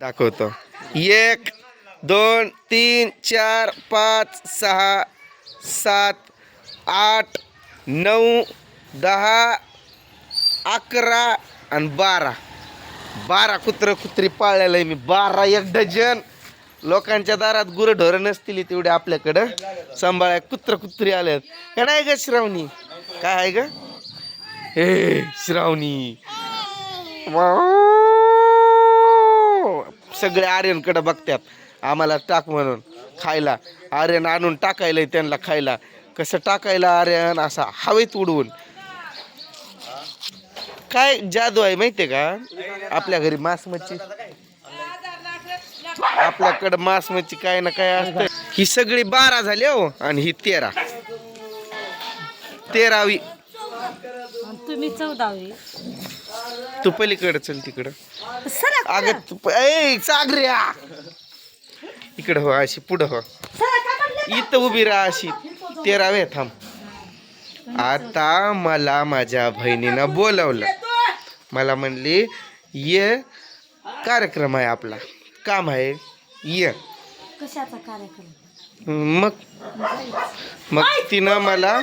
दाखवतो. एक दोन तीन चार पाच सहा सात आठ नऊ दहा अकरा आणि बारा. बारा कुत्र कुत्री पाळलेलं आहे मी. बारा एक डझन. लोकांच्या दारात गुरढोरं नसतील तेवढे आपल्याकडं. सांभाळ्या कुत्र कुत्री आल्यात हे नाही ग श्रावणी? काय आहे ग? हे श्रावणी. सगळे आर्यनकडे बघतात आम्हाला टाक म्हणून खायला. आर्यन आणून टाकायला त्यांना खायला. कसं टाकायला आर्यन? असा हवेत उडवून. काय जादू आहे माहितीये का? आपल्या घरी मांस मच्छी आपल्याकडं मांस मच्छी काय ना काय असतं ही सगळी बारा झाली हो आणि ही तेरा. तेरावी. तुम्ही चौदावी. तू पलीकडे चल तिकडं. अगं ए सागऱ्या. इकडं हो अशी पुढं हो. इथं उभी राहा अशी. तेरावे थांब. आता मला माझ्या बहिणीनं बोलवलं. मला म्हणली ये कार्यक्रम आहे आपला. काम आहे ये. कशाचा कार्यक्रम? मग मग तिनं मला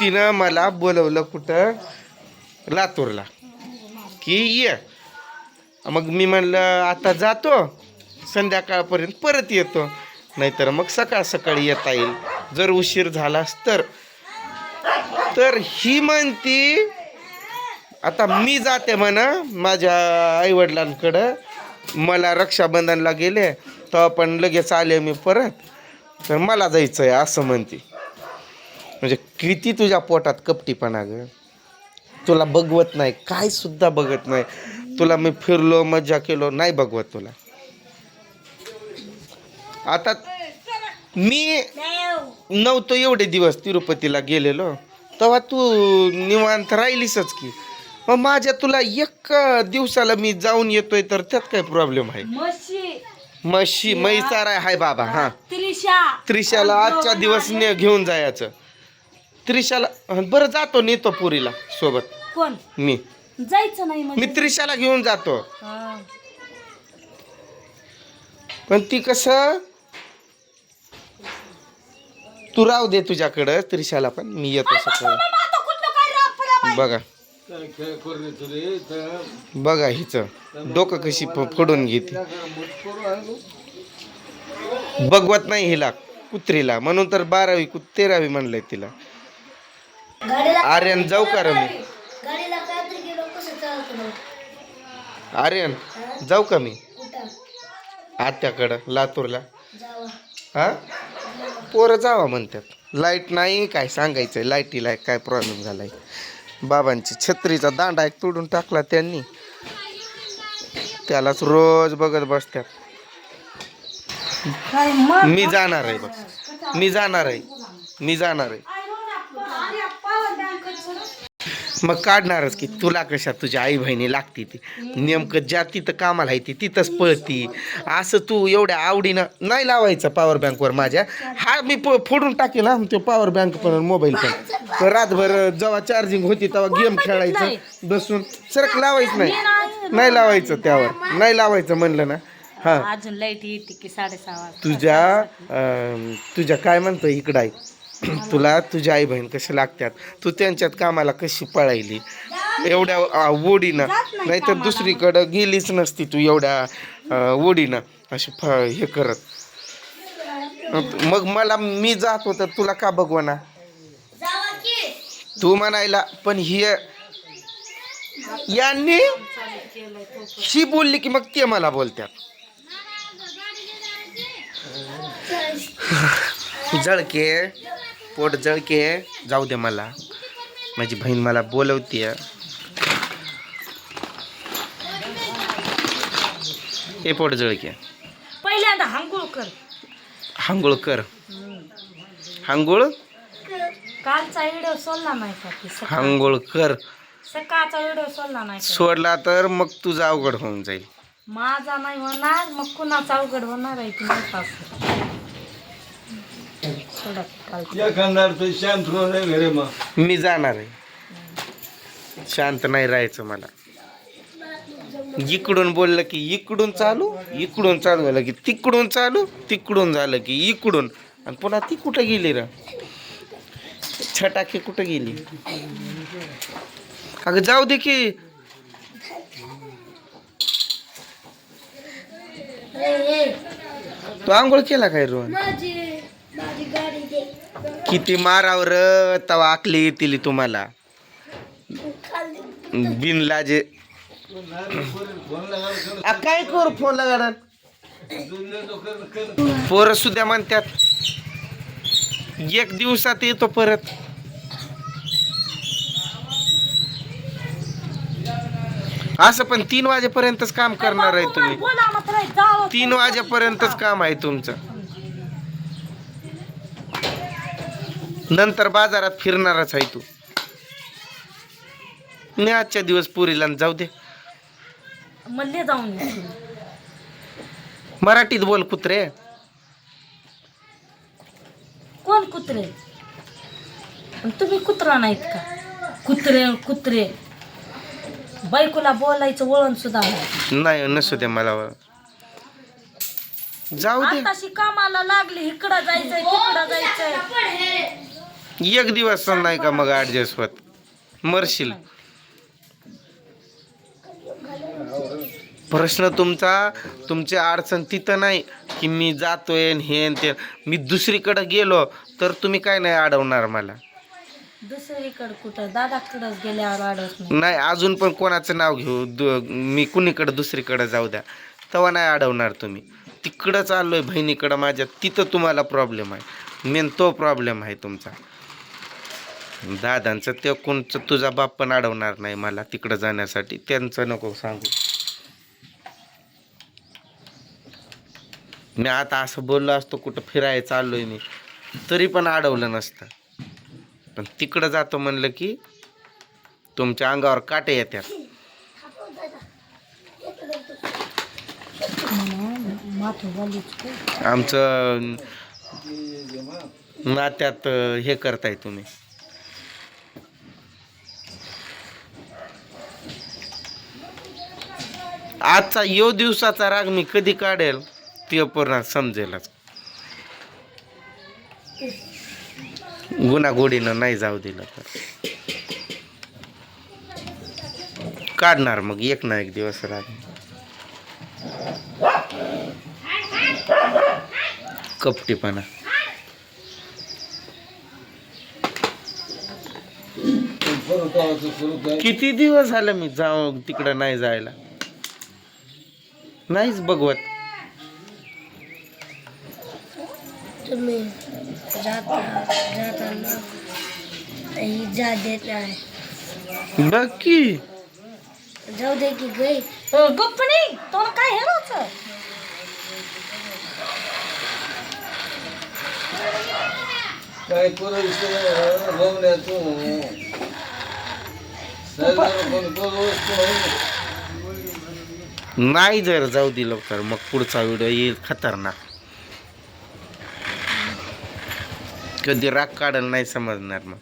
तिनं मला बोलवलं कुठं? लातूरला. की ये. मग मी म्हणलं आता जातो. संध्याकाळपर्यंत परत येतो. नाहीतर मग सकाळ सकाळी येता येईल. जर उशीर झालास तर तर ही म्हणती आता मी जाते म्हणा माझ्या आईवडिलांकडं. मला रक्षाबंधनला गेले. तेव्हा पण लगेच आले मी परत. तर मला जायचं आहे असं म्हणते. म्हणजे किती तुझ्या पोटात कपटीपणा ग. तुला बघवत नाही. काय सुद्धा बघत नाही. तुला मी फिरलो मजा केलो नाही बघवत तुला. आता मी नव्हतो एवढे दिवस तिरुपतीला गेलेलो तेव्हा तू निवांत राहिलीसच की. मग माझ्या तुला एक दिवसाला मी जाऊन येतोय तर त्यात काय प्रॉब्लेम आहे? म्हशी म्हैसार आहे हाय बाबा हा. त्रिशा. त्रिशाला आजच्या दिवस ने घेऊन जायचं. त्रिशाला बरं जातो नेतो पुरीला सोबत. कोण? मी. जायचं नाही मी म्हणजे त्रिशाला घेऊन जातो. हा. पण ती कसं? तू राहू दे तुझ्याकडं त्रिशाला पण. मी येतो सकाळी. काय? बघा. बघा हिचं. डोकं कशी फ- फोडून घेते. बघवत नाही हिला कुत्रीला. म्हणून तर बारावी तेरावी म्हणलंय तिला. आर्यन जाऊ का रे मी गाडीला काहीतरी गेलो कसं चालतो आर्यन जाऊ का मी? आत्याकडं लातूरला. हा? पोरं जावा म्हणतात. लाइट नाही काय सांगायचंय? लाईटीला काय प्रॉब्लेम झालाय? बाबांची छत्रीचा दांडा एक तोडून टाकला त्यांनी. त्यालाच रोज बघत बसतात. मी जाणार आहे बघ. मी जाणार आहे. मी जाणार आहे. मग काढणारच की तुला कशा तुझ्या आई बहिणी लागती ती? नेमकं ज्या तिथं कामाला आहे ती तिथंच पळती. असं तू एवढ्या आवडीनं नाही लावायचं पॉवर बँकवर माझ्या. हा मी प- फोडून टाकेल ना तो पॉवर बँक पण मोबाईल पण. तर रातभर जेव्हा चार्जिंग होती तेव्हा गेम खेळायचं बसून सरक लावायचं नाही. नाही लावायचं त्यावर. नाही लावायचं म्हणलं ना. हां. अजून लाइट येते की साडेसहा तुझ्या तुझ्या काय म्हणतो इकडं आहे तुला तुझ्या आई बहीण कशी लागतात? तू त्यांच्यात कामाला कशी पळायली? एवढ्या ओढीनं नाही तर दुसरीकडं गेलीच नसती तू एवढ्या ओढीनं अशी फ हे करत. मग मला मी जात होतं. तुला का बघवना तू म्हणायला पण ही यांनी ही बोलली की मग ते मला बोलतात. जळके पोट जळके जाऊ दे मला. माझी बहीण मला बोलवतीय. हे पोट जळके पहिल्यांदा हांगुळ कर. हांगोळ कर. हांगोळ? कालचा व्हिडिओ सोडला नाही हांगोळ कर. सकाळचा व्हिडिओ सोडला नाही? सोडला तर मग तुझा अवघड होऊन जाईल. माझा नाही होणार मग कुणाचा अवघड होणार आहे की नाही असं सोडा कालचा. एखादा तर शांत होणे घरे मग. मी जाणार आहे. शांत नाही राहायचं मला. इकडून बोललं की इकडून चालू इकडून चालू झालं की तिकडून चालू तिकडून झालं की इकडून. आणि पुन्हा ती कुठं गेली र? छटाकी कुठं गेली? अगं जाऊ दे की. तू आंघोळ केला काय रोहन? माझी किती मारावर तवा आकली येतील तुम्हाला? खाली. बिनलाजे आ, काय करू फोन लगाडा पोरं सुद्धा म्हणतात एक दिवसात येतो परत. असं पण तीन वाजेपर्यंतच काम करणार आहे तुम्ही. तीन वाजेपर्यंतच काम आहे तुमचं. नंतर बाजारात फिरणारच आहे तू. मी आजच्या दिवस पुरीला जाऊ दे. मल्ले जाऊन. मराठीत बोल कुत्रे. कोण कुत्रे? पण तुम्ही कुत्रा नाहीत का? कुत्रे कुत्रे. बायकोला बोलायचं वळण सुद्धा नाही. नाही नसू दे मला. जाऊ दे. आताशी कामाला लागली इकडं जायचंय तिकडं जायचंय. एक दिवस नाही का मग ऍडजस्ट होत? मरशील. प्रश्न तुमचा तुमची अडचण तिथं नाही की मी जातोय हे ते. मी दुसरीकडे गेलो तर तुम्ही काय नाही अडवणार मला? दुसरीकडं कुठं? दादाकडंच गेल्यावर नाही. नाही अजून पण कोणाचं नाव घेऊ? दु- मी कुणीकडं दुसरीकडे जाऊ द्या. तेव्हा नाही अडवणार तुम्ही. तिकडं चाललोय बहिणीकडं माझ्या. तिथं तुम्हाला प्रॉब्लेम आहे. मेन तो प्रॉब्लेम आहे तुमचा. दादांचं ते कोणचं तुझा बाप पण अडवणार नाही मला तिकडं जाण्यासाठी. त्यांचं नको सांगू. मी आता असं बोललो असतो कुठं फिरायला चाललोय मी तरी पण अडवलं नसतं. पण तिकडं जातो म्हणलं की तुमच्या अंगावर काटे येतात आमचं नात्यात हे करताय तुम्ही. आजचा यो दिवसाचा राग मी कधी काढेल? ते पूर्ण समजेलच. गुणागोडीनं नाही जाऊ दिलं तर. काढणार मग एक ना एक दिवस राग. कपटीपणा. किती दिवस झालं मी जाऊ तिकडं नाही जायला? नाहीच बघवत. तुम्ही जाता जाताना ही जा देत नाही. बघ की जाऊ दे की गई. गप्पणी तुला काय हेराच काय करू नाही जर जाऊ दिलं तर मग पुढचा व्हिडिओ येईल खतरनाक. कधी राग काढल नाही समजणार मग.